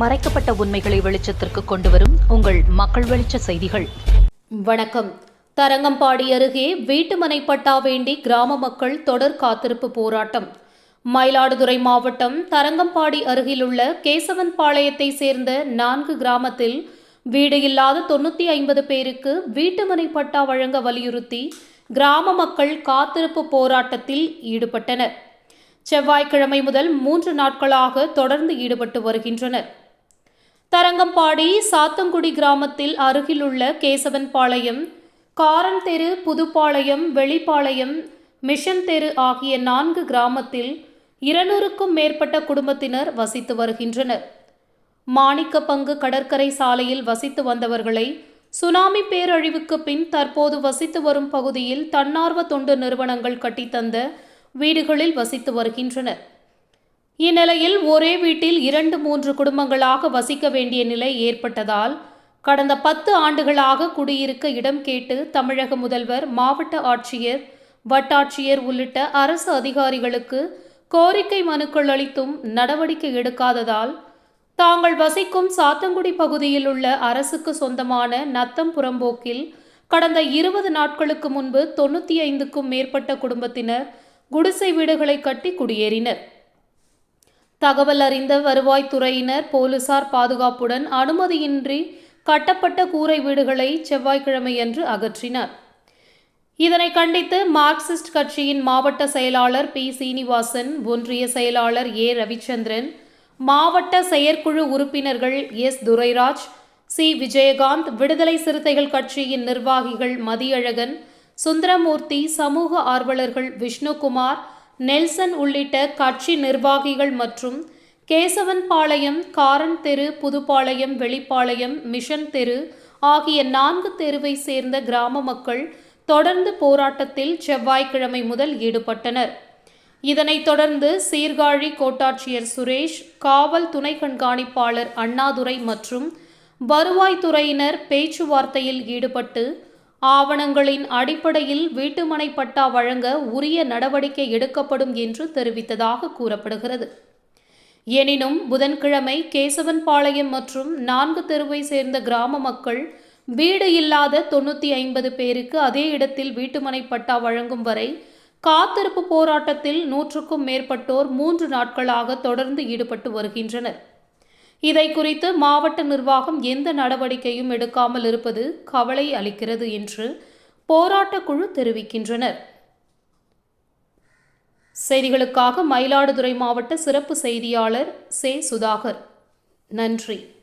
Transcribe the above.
மறைக்கப்பட்ட உண்மைகளை வெளிச்சத்திற்கு கொண்டு வரும் உங்கள் மக்கள் வெளிச்ச செய்திகள். வணக்கம். தரங்கம்பாடி அருகே வீட்டுமனை பட்டா வேண்டி கிராம மக்கள் தொடர் காத்திருப்பு போராட்டம். மயிலாடுதுறை மாவட்டம் தரங்கம்பாடி அருகிலுள்ள கேசவன்பாளையத்தை சேர்ந்த நான்கு கிராமத்தில் வீடு இல்லாத தொண்ணூற்றி ஐம்பது பேருக்கு வீட்டுமனை பட்டா வழங்க வலியுறுத்தி கிராம மக்கள் காத்திருப்பு போராட்டத்தில் ஈடுபட்டனர். செவ்வாய்க்கிழமை முதல் மூன்று நாட்களாக தொடர்ந்து ஈடுபட்டு வருகின்றனர். தரங்கம்பாடி சாத்தங்குடி கிராமத்தில் அருகிலுள்ள கேசவன்பாளையம் காரன் தெரு புதுப்பாளையம் வெளிப்பாளையம் மிஷன் தெரு ஆகிய நான்கு கிராமத்தில் இருநூறுக்கும் மேற்பட்ட குடும்பத்தினர் வசித்து வருகின்றனர். மாணிக்கப்பங்கு கடற்கரை சாலையில் வசித்து வந்தவர்களை சுனாமி பேரழிவுக்கு பின் தற்போது வசித்து வரும் பகுதியில் தன்னார்வ தொண்டு நிறுவனங்கள் கட்டித்தந்த வீடுகளில் வசித்து வருகின்றனர். இந்நிலையில் ஒரே வீட்டில் இரண்டு மூன்று குடும்பங்களாக வசிக்க வேண்டிய நிலை ஏற்பட்டதால் கடந்த பத்து ஆண்டுகளாக குடியிருக்க இடம் கேட்டு தமிழக முதல்வர் மாவட்ட ஆட்சியர் வட்டாட்சியர் உள்ளிட்ட அரசு அதிகாரிகளுக்கு கோரிக்கை மனுக்கள் அளித்தும் நடவடிக்கை எடுக்காததால் தாங்கள் வசிக்கும் சாத்தங்குடி பகுதியில் உள்ள அரசுக்கு சொந்தமான நத்தம் புறம்போக்கில் கடந்த இருபது நாட்களுக்கு முன்பு தொண்ணூற்றி ஐந்துக்கும் மேற்பட்ட குடும்பத்தினர் குடிசை வீடுகளை கட்டி குடியேறினர். தகவல் அறிந்த வருவாய்த்துறையினர் போலீசார் பாதுகாப்புடன் அனுமதியின்றி கட்டப்பட்ட கூரை வீடுகளை செவ்வாய்க்கிழமையன்று அகற்றினர். இதனை கண்டித்து மார்க்சிஸ்ட் கட்சியின் மாவட்ட செயலாளர் பி. சீனிவாசன் ஒன்றிய செயலாளர் ஏ. ரவிச்சந்திரன் மாவட்ட செயற்குழு உறுப்பினர்கள் எஸ். துரைராஜ் சி. விஜயகாந்த் விடுதலை சிறுத்தைகள் கட்சியின் நிர்வாகிகள் மதியழகன் சுந்தரமூர்த்தி சமூக ஆர்வலர்கள் விஷ்ணுகுமார் நெல்சன் உள்ளிட்ட கட்சி நிர்வாகிகள் மற்றும் கேசவன்பாளையம் காரன் தெரு புதுப்பாளையம் வெளிப்பாளையம் மிஷன் தெரு ஆகிய நான்கு தெருவை சேர்ந்த கிராம மக்கள் தொடர்ந்து போராட்டத்தில் செவ்வாய்க்கிழமை முதல் ஈடுபட்டனர். இதனைத் தொடர்ந்து சீர்காழி கோட்டாட்சியர் சுரேஷ் காவல் துணை கண்காணிப்பாளர் அண்ணாதுரை மற்றும் வருவாய்த்துறையினர் பேச்சுவார்த்தையில் ஈடுபட்டு ஆவணங்களின் அடிப்படையில் வீட்டுமனை பட்டா வழங்க உரிய நடவடிக்கை எடுக்கப்படும் என்று தெரிவித்ததாக கூறப்படுகிறது. எனினும் புதன்கிழமை கேசவன்பாளையம் மற்றும் நான்கு தெருவை சேர்ந்த கிராம மக்கள் வீடு இல்லாத தொண்ணூற்றி ஐம்பது பேருக்கு அதே இடத்தில் வீட்டுமனை பட்டா வழங்கும் வரை காத்திருப்பு போராட்டத்தில் நூற்றுக்கும் மேற்பட்டோர் மூன்று நாட்களாக தொடர்ந்து ஈடுபட்டு வருகின்றனர். இதை குறித்து மாவட்ட நிர்வாகம் எந்த நடவடிக்கையும் எடுக்காமல் இருப்பது கவலை அளிக்கிறது என்று போராட்டக் குழு தெரிவிக்கின்றனர். செய்திகளுக்காக மயிலாடுதுறை மாவட்ட சிறப்பு செய்தியாளர் சே. சுதாகர். நன்றி.